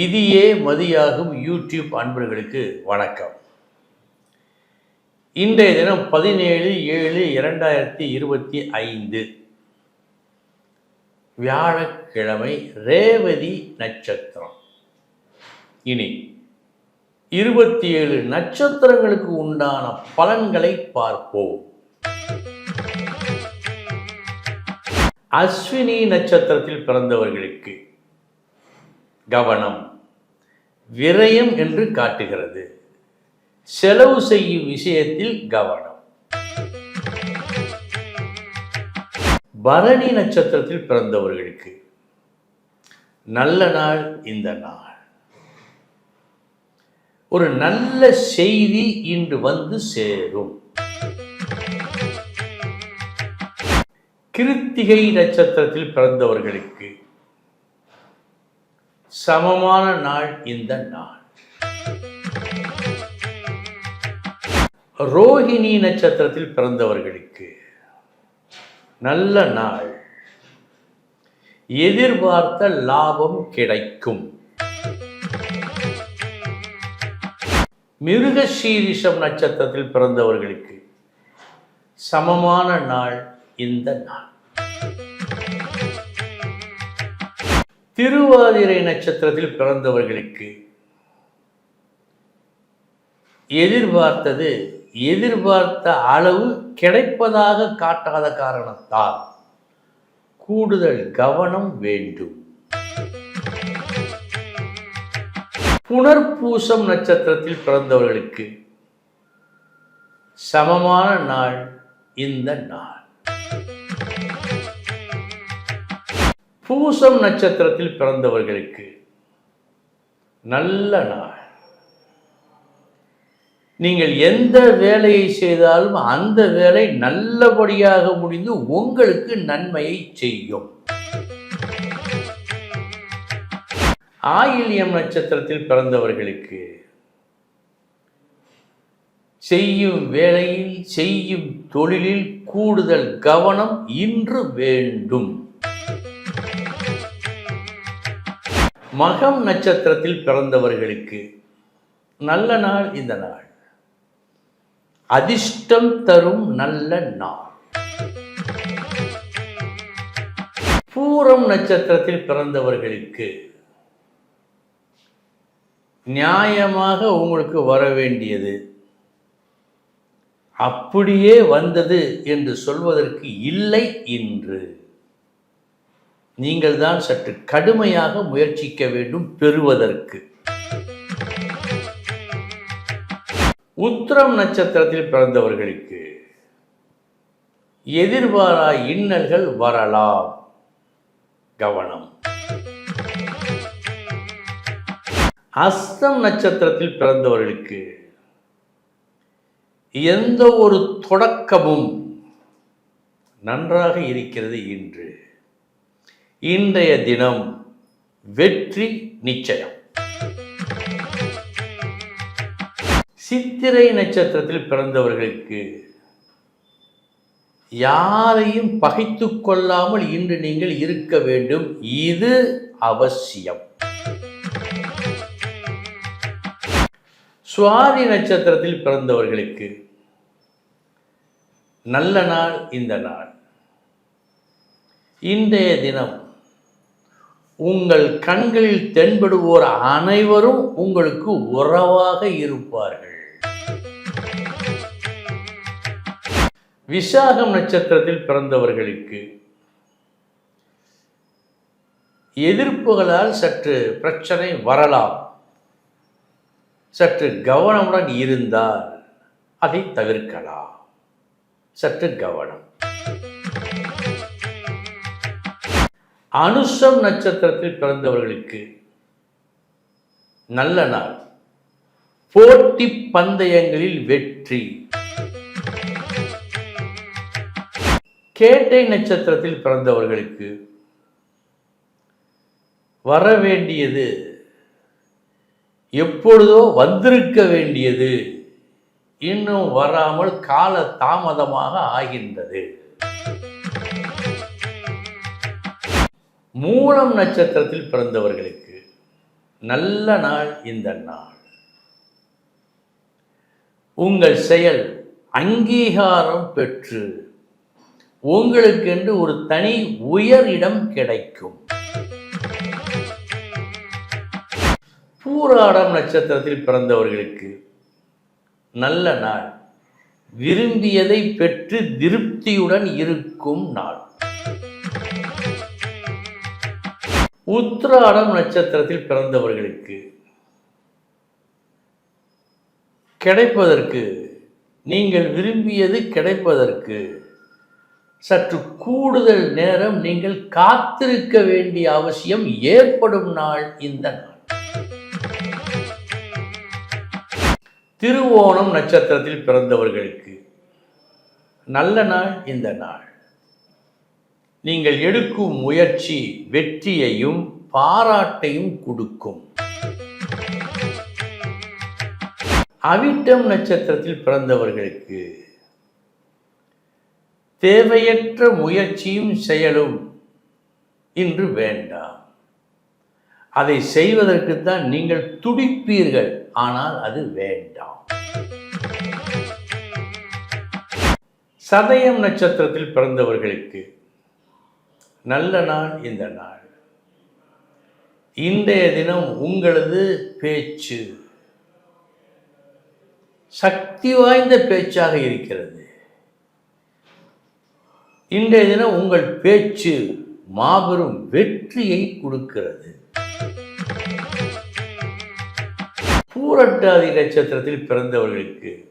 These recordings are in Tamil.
விதியே மதியாகும் யூடியூப் அன்பர்களுக்கு வணக்கம். இன்றைய தினம் பதினேழு ஏழு இரண்டாயிரத்தி இருபத்தி ஐந்து. வியாழக்கிழமை ரேவதி நட்சத்திரம். இனி இருபத்தி ஏழு நட்சத்திரங்களுக்கு உண்டான பலன்களை பார்ப்போம். அஸ்வினி நட்சத்திரத்தில் பிறந்தவர்களுக்கு கவனம். விரயம் என்று காட்டுகிறது. செலவு செய்யும் விஷயத்தில் கவனம். பரணி நட்சத்திரத்தில் பிறந்தவர்களுக்கு நல்ல நாள் இந்த நாள். ஒரு நல்ல செய்தி இன்று வந்து சேரும். கிருத்திகை நட்சத்திரத்தில் பிறந்தவர்களுக்கு சமமான நாள் இந்த நாள். ரோஹிணி நட்சத்திரத்தில் பிறந்தவர்களுக்கு நல்ல நாள். எதிர்பார்த்த லாபம் கிடைக்கும். மிருகசீரிஷம் நட்சத்திரத்தில் பிறந்தவர்களுக்கு சமமான நாள் இந்த நாள். திருவாதிரை நட்சத்திரத்தில் பிறந்தவர்களுக்கு எதிர்பார்த்தது எதிர்பார்த்த அளவு கிடைப்பதாக காட்டாத காரணத்தால் கூடுதல் கவனம் வேண்டும். புனர்பூசம் நட்சத்திரத்தில் பிறந்தவர்களுக்கு சமமான நாள் இந்த நாள். பூசம் நட்சத்திரத்தில் பிறந்தவர்களுக்கு நல்ல நாள். நீங்கள் எந்த வேலையை செய்தாலும் அந்த வேலை நல்லபடியாக முடிந்து உங்களுக்கு நன்மையை செய்யும். ஆயில்யம் நட்சத்திரத்தில் பிறந்தவர்களுக்கு செய்யும் வேலையில் செய்யும் தொழிலில் கூடுதல் கவனம் இன்று வேண்டும். மகம் நட்சத்திரத்தில் பிறந்தவர்களுக்கு நல்ல நாள் இந்த நாள். அதிர்ஷ்டம் தரும் நல்ல நாள். பூரம் நட்சத்திரத்தில் பிறந்தவர்களுக்கு நியாயமாக உங்களுக்கு வர வேண்டியது அப்படியே வந்தது என்று சொல்வதற்கு இல்லை இன்று. நீங்கள் தான் சற்று கடுமையாக முயற்சிக்க வேண்டும் பெறுவதற்கு. உத்திரம் நட்சத்திரத்தில் பிறந்தவர்களுக்கு எதிர்பாரா இன்னல்கள் வரலாம். கவனம். அஸ்தம் நட்சத்திரத்தில் பிறந்தவர்களுக்கு எந்த ஒரு தொடக்கமும் நன்றாக இருக்கிறது இன்று. இன்றைய தினம் வெற்றி நிச்சயம். சித்திரை நட்சத்திரத்தில் பிறந்தவர்களுக்கு யாரையும் பகைத்து கொள்ளாமல் இன்று நீங்கள் இருக்க வேண்டும். இது அவசியம். சுவாதி நட்சத்திரத்தில் பிறந்தவர்களுக்கு நல்ல நாள் இந்த நாள். இன்றைய தினம் உங்கள் கண்களில் தென்படுவோர் அனைவரும் உங்களுக்கு உறவாக இருப்பார்கள். விசாகம் நட்சத்திரத்தில் பிறந்தவர்களுக்கு எதிர்ப்புகளால் சற்று பிரச்சனை வரலாம். சற்று கவனமுடன் இருந்தால் அதை தவிர்க்கலாம். சற்று கவனம். அனுஷம் நட்சத்திரத்தில் பிறந்தவர்களுக்கு நல்ல நாள். போட்டி பந்தயங்களில் வெற்றி. கேட்டை நட்சத்திரத்தில் பிறந்தவர்களுக்கு வர வேண்டியது எப்பொழுதோ வந்திருக்க வேண்டியது இன்னும் வராமல் கால தாமதமாக ஆகின்றது. மூலம் நட்சத்திரத்தில் பிறந்தவர்களுக்கு நல்ல நாள் இந்த நாள். உங்கள் செயல் அங்கீகாரம் பெற்று உங்களுக்கென்று ஒரு தனி உயர் இடம் கிடைக்கும். பூராடம் நட்சத்திரத்தில் பிறந்தவர்களுக்கு நல்ல நாள். விரும்பியதை பெற்று திருப்தியுடன் இருக்கும் நாள். உத்திராடம் நட்சத்திரத்தில் பிறந்தவர்களுக்கு கிடைப்பதற்கு நீங்கள் விரும்பியது கிடைப்பதற்கு சற்று கூடுதல் நேரம் நீங்கள் காத்திருக்க வேண்டிய அவசியம் ஏற்படும் நாள் இந்த நாள். திருவோணம் நட்சத்திரத்தில் பிறந்தவர்களுக்கு நல்ல நாள் இந்த நாள். நீங்கள் எடுக்கும் முயற்சி வெற்றியையும் பாராட்டையும் கொடுக்கும். அவிட்டம் நட்சத்திரத்தில் பிறந்தவர்களுக்கு தேவையற்ற முயற்சியும் செயலும் இன்று வேண்டாம். அதை செய்வதற்கு தான் நீங்கள் துடிப்பீர்கள் ஆனால் அது வேண்டாம். சதயம் நட்சத்திரத்தில் பிறந்தவர்களுக்கு நல்ல நாள் இந்த நாள். இன்றைய தினம் உங்களது பேச்சு. சக்தி வாய்ந்த பேச்சாக இருக்கிறது. இன்றைய தினம் உங்கள் பேச்சு மாபெரும் வெற்றியை கொடுக்கிறது. பூரட்டாதி நட்சத்திரத்தில் பிறந்தவர்களுக்கு.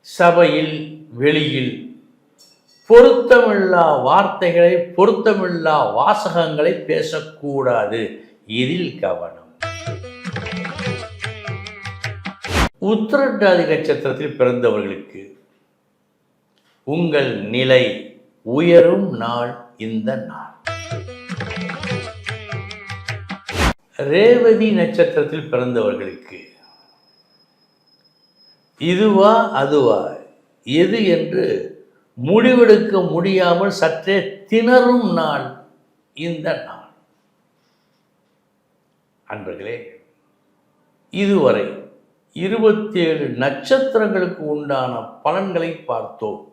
சபையில் வெளியில் பொருத்தமில்லா வார்த்தைகளை பொருத்தமில்லா வாசகங்களை பேசக்கூடாது. இதில் கவனம். உத்திரட்டாதி நட்சத்திரத்தில் பிறந்தவர்களுக்கு உங்கள் நிலை உயரும் நாள் இந்த நாள். ரேவதி நட்சத்திரத்தில் பிறந்தவர்களுக்கு இதுவா அதுவா எது என்று முடிவெடுக்க முடியாமல் சற்றே திணறும் நாள் இந்த நாள். அன்பர்களே இதுவரை இருபத்தேழு நட்சத்திரங்களுக்கு உண்டான பலன்களை பார்த்தோம்.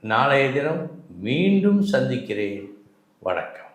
நாளைய தினம் மீண்டும் சந்திக்கிறேன். வணக்கம்.